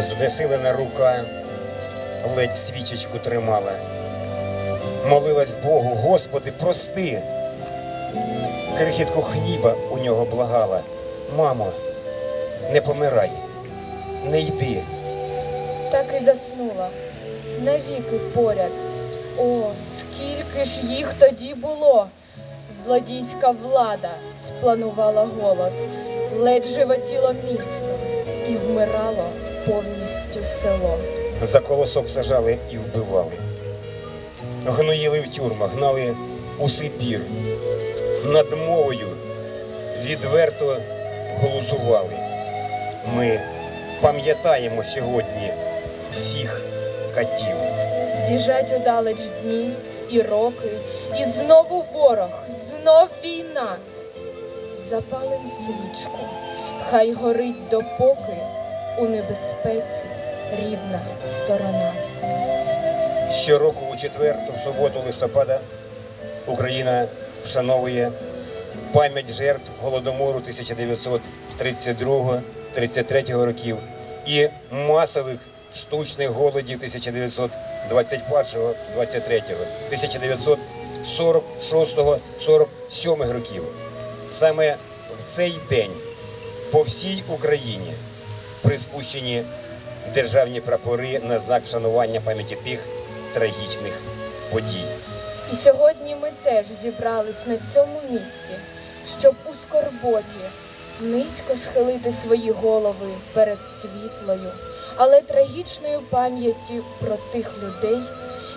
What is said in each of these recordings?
Знесилена рука ледь свічечку тримала. Молилась Богу, Господи, прости. Крихітку хліба у нього благала. Мамо, не помирай, не йди. Так і заснула навіки поряд. О, скільки ж їх тоді було! Злодійська влада спланувала голод, ледь животіло місто і вмирало повністю село. За колосок сажали і вбивали. Гноїли в тюрмах, гнали у Сибір. Над мовою відверто голосували. Ми пам'ятаємо сьогодні всіх катів. Біжать удалеч дні і роки, і знову ворог, знов війна. Запалим свічку, хай горить допоки у небезпеці рідна сторона. Щороку у четверту суботу листопада Україна вшановує пам'ять жертв Голодомору 1932-33 років і масових штучних голодів 1921-23, 1946-47 років. Саме в цей день по всій Україні приспущені державні прапори на знак вшанування пам'яті тих трагічних подій. І сьогодні ми теж зібрались на цьому місці, щоб у скорботі низько схилити свої голови перед світлою, але трагічною пам'яттю про тих людей,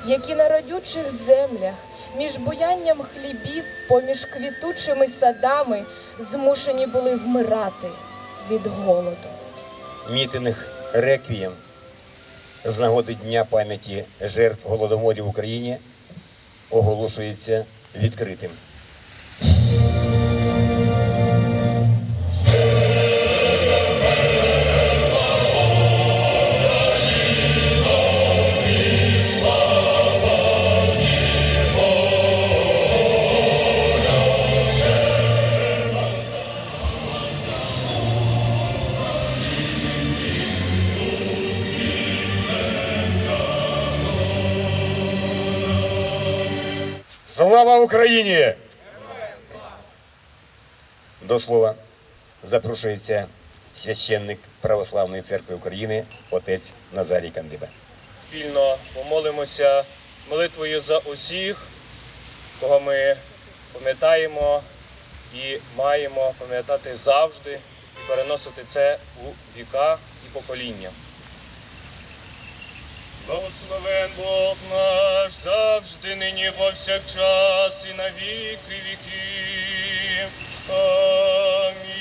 які на родючих землях між буянням хлібів, поміж квітучими садами змушені були вмирати від голоду. Мітинг реквієм з нагоди Дня пам'яті жертв голодоморів в Україні оголошується відкритим. Слава Україні! До слова запрошується священник Православної церкви України отець Назарій Кандиба. спільно помолимося молитвою за усіх, кого ми пам'ятаємо і маємо пам'ятати завжди і переносити це у віка і покоління. Благословен Бог наш завжди, нині повсякчас і на віки віків. Амінь.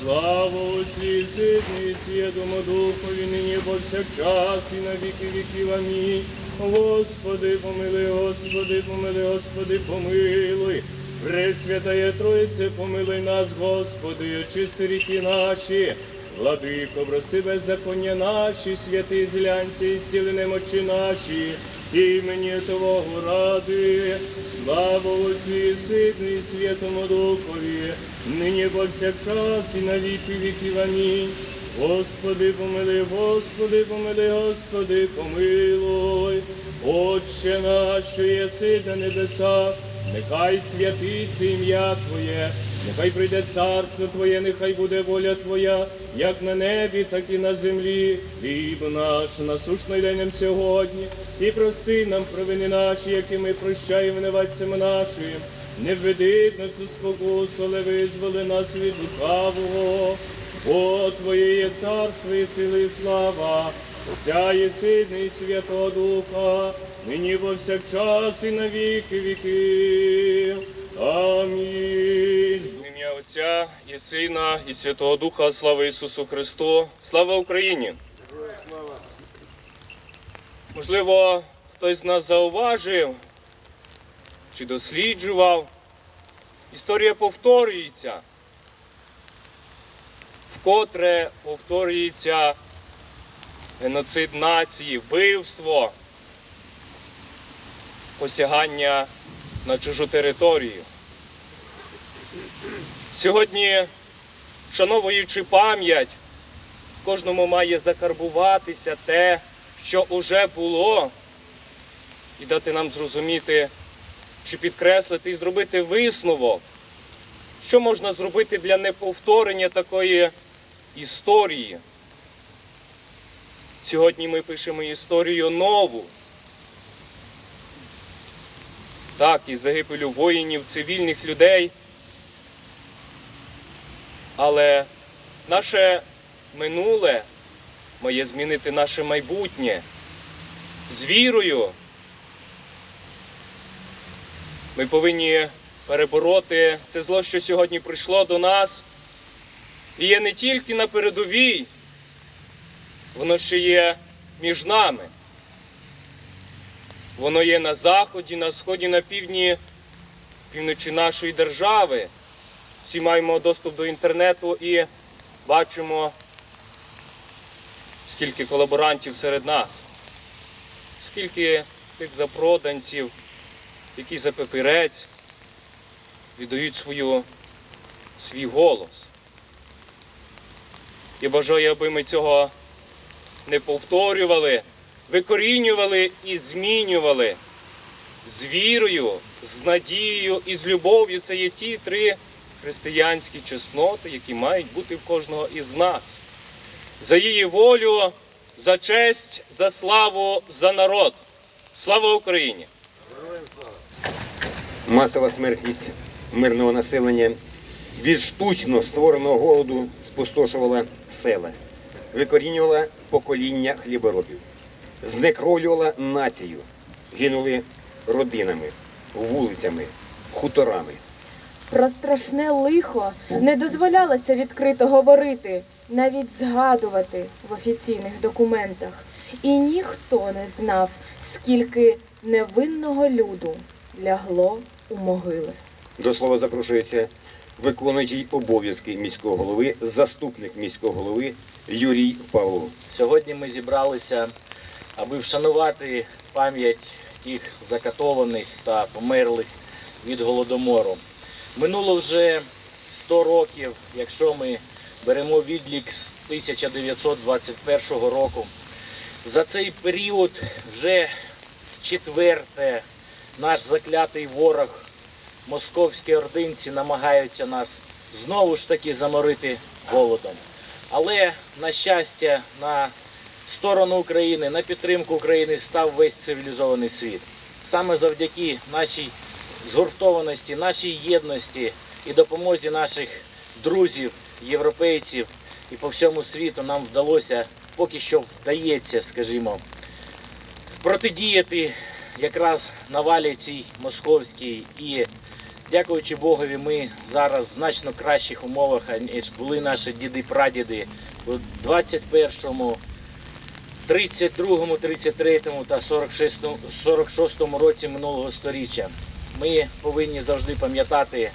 Слава Отцю і Сину Святому Духові, нині повсякчас і на віки віків. Амінь. Господи, помилуй, Господи, помилуй, Господи, помилуй. Пресвятає Троїце, помилуй нас, Господи, очисти ріки наші. Владико, прости беззаконня наші, святи злянці, зціли немочі наші, імені Твого ради, слава Отцю Сину і Святому Духові, нині повсякчас і на віки віків. Амінь. Господи, помилуй, Господи, помилуй, Господи, помилуй. Отче наш, що єси на небесах, нехай святиться ім'я Твоє, нехай прийде царство Твоє, нехай буде воля Твоя, як на небі, так і на землі. Хліб наш насущний день нам сьогодні, і прости нам провини наші, які ми прощаємо винуватцям нашим. Не введи нас у спокусу, але визволи нас від лукавого. О, Твоє є царство і сили і слава, Отця і Сина Святого Духа, нині повсякчас і на віки віків. Амінь. Отця і Сина і Святого Духа, слава Ісусу Христу, слава Україні. Можливо, хтось з нас зауважив чи досліджував. Історія повторюється вкотре повторюється геноцид нації, вбивство, посягання на чужу територію. Сьогодні, вшановуючи пам'ять кожному має закарбуватися те, що уже було, і дати нам зрозуміти, чи підкреслити і зробити висновок, що можна зробити для неповторення такої історії. Сьогодні ми пишемо історію нову. Так, із загибелю воїнів, цивільних людей. Але наше минуле має змінити наше майбутнє. З вірою ми повинні перебороти це зло, що сьогодні прийшло до нас. І є не тільки на передовій, воно ще є між нами. Воно є на заході, на сході, на півдні, півночі нашої держави. Всі маємо доступ до інтернету і бачимо, скільки колаборантів серед нас, скільки тих запроданців, які за папірець віддають свою, свій голос. Я бажаю, аби ми цього не повторювали, викорінювали і змінювали з вірою, з надією і з любов'ю. Це є ті три християнські чесноти, які мають бути в кожного із нас. За її волю, за честь, за славу, за народ. Слава Україні! Масова смертність мирного населення від штучно створеного голоду спустошувала села, викорінювала покоління хліборобів, знекровлювала націю, гинули родинами, вулицями, хуторами. Про страшне лихо не дозволялося відкрито говорити, навіть згадувати в офіційних документах. І ніхто не знав, скільки невинного люду лягло у могили. До слова запрошується виконуючий обов'язки міського голови, заступник міського голови Юрій Павлов. Сьогодні ми зібралися, аби вшанувати пам'ять тих закатованих та померлих від голодомору. Минуло вже 100 років, якщо ми беремо відлік з 1921 року. За цей період вже в четверте наш заклятий ворог, московські ординці, намагаються нас знову ж таки заморити голодом. Але, на щастя, на сторону України, на підтримку України став весь цивілізований світ. Саме завдяки нашій згуртованості, нашій єдності і допомозі наших друзів, європейців і по всьому світу нам вдалося, поки що вдається, скажімо, протидіяти якраз навалі цій московській і дякуючи Богові, ми зараз в значно кращих умовах, ніж були наші діди-прадіди у 21-му, 32-му, 33-му та 46-му 46-му році минулого століття. Ми повинні завжди пам'ятати,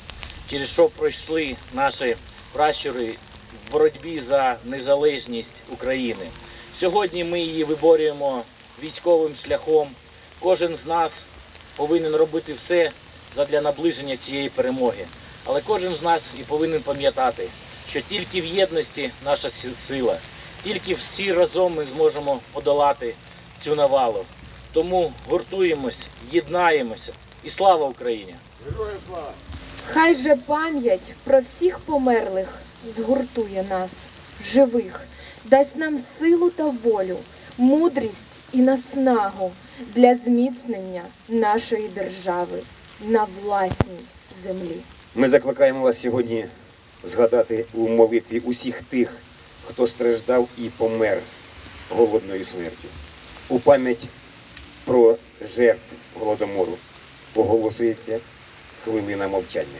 через що пройшли наші пращури в боротьбі за незалежність України. Сьогодні ми її виборюємо військовим шляхом. Кожен з нас повинен робити все задля наближення цієї перемоги. Але кожен з нас і повинен пам'ятати, що тільки в єдності наша сила, тільки всі разом ми зможемо подолати цю навалу. Тому гуртуємось, єднаємося і слава Україні! Хай же пам'ять про всіх померлих згуртує нас, живих, дасть нам силу та волю, мудрість і наснагу для зміцнення нашої держави на власній землі. Ми закликаємо вас сьогодні згадати у молитві усіх тих, хто страждав і помер голодною смертю. У пам'ять про жертв голодомору оголошується хвилина мовчання.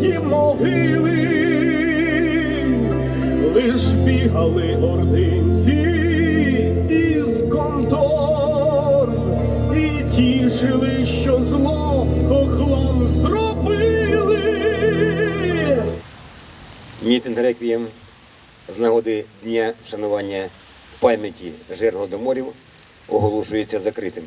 Чиї могили, лиш бігали ординці із контор і тішили, що зло хохлам зробили. Мітинг реквієм з нагоди Дня вшанування пам'яті жертв голодоморів оголошується закритим.